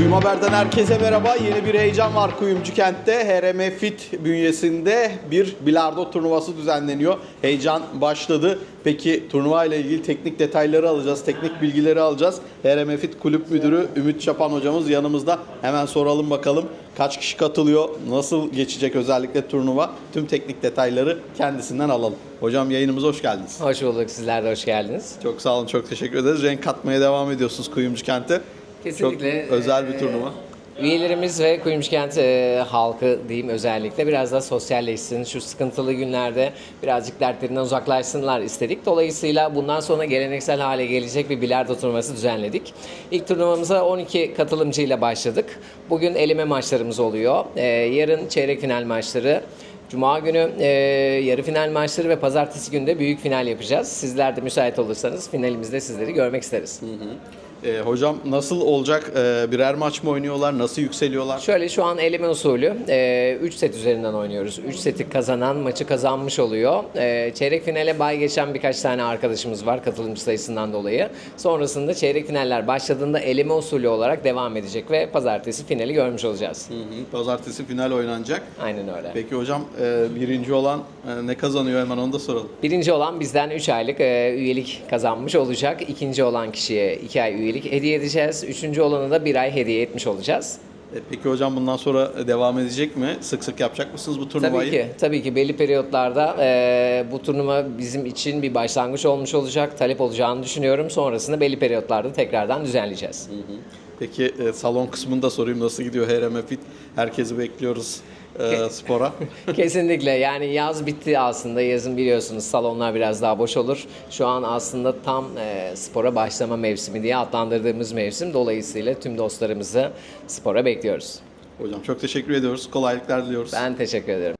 Kuyum Haber'den herkese merhaba. Yeni bir heyecan var Kuyumcu Kent'te. HRM Fit bünyesinde bir bilardo turnuvası düzenleniyor. Heyecan başladı. Peki turnuva ile ilgili teknik detayları alacağız, teknik bilgileri alacağız. HRM Fit Kulüp Müdürü Ümit Çapan hocamız yanımızda. Hemen soralım bakalım kaç kişi katılıyor, nasıl geçecek özellikle turnuva. Tüm teknik detayları kendisinden alalım. Hocam yayınımıza hoş geldiniz. Hoş bulduk. Sizler de hoş geldiniz. Çok sağ olun, çok teşekkür ederiz. Renk katmaya devam ediyorsunuz Kuyumcu Kent'e. Kesinlikle. Çok özel bir Ee, turnuva. Üyelerimiz ve Kuyumcu Kent e, halkı diyeyim özellikle biraz da sosyalleşsin. Şu sıkıntılı günlerde birazcık dertlerinden uzaklaşsınlar istedik. Dolayısıyla bundan sonra geleneksel hale gelecek bir bilardo turnuvası düzenledik. İlk turnuvamıza 12 katılımcıyla başladık. Bugün eleme maçlarımız oluyor. Ee, yarın çeyrek final maçları. Cuma günü e, yarı final maçları ve pazartesi günü de büyük final yapacağız. Sizler de müsait olursanız finalimizde sizleri görmek isteriz. Ee, hocam nasıl olacak? Ee, birer maç mı oynuyorlar? Nasıl yükseliyorlar? Şöyle şu an eleme usulü 3 set üzerinden oynuyoruz. 3 seti kazanan maçı kazanmış oluyor. E, çeyrek finale bay geçen birkaç tane arkadaşımız var katılımcı sayısından dolayı. Sonrasında çeyrek finaller başladığında eleme usulü olarak devam edecek ve pazartesi finali görmüş olacağız. Hı hı. Pazartesi final oynanacak. Aynen öyle. Peki hocam e, birinci olan e, ne kazanıyor hemen onu da soralım. Birinci olan bizden 3 aylık e, üyelik kazanmış olacak. İkinci olan kişiye 2 ay üyelik hediye edeceğiz. Üçüncü olana da 1 ay hediye etmiş olacağız. E, peki hocam bundan sonra devam edecek mi? Sık sık yapacak mısınız bu turnuvayı? Tabii ki, tabii ki belli periyotlarda e, bu turnuva bizim için bir başlangıç olmuş olacak, talep olacağını düşünüyorum. Sonrasında belli periyotlarda tekrardan düzenleyeceğiz. Peki e, salon kısmını da sorayım. Nasıl gidiyor HRM Fit? Herkesi bekliyoruz e, spora. Kesinlikle yani yaz bitti aslında. Yazın biliyorsunuz salonlar biraz daha boş olur. Şu an aslında tam e, spora başlama mevsimi diye adlandırdığımız mevsim. Dolayısıyla tüm dostlarımızı spora bekliyoruz. hocam çok teşekkür ediyoruz. Kolaylıklar diliyoruz. Ben teşekkür ederim.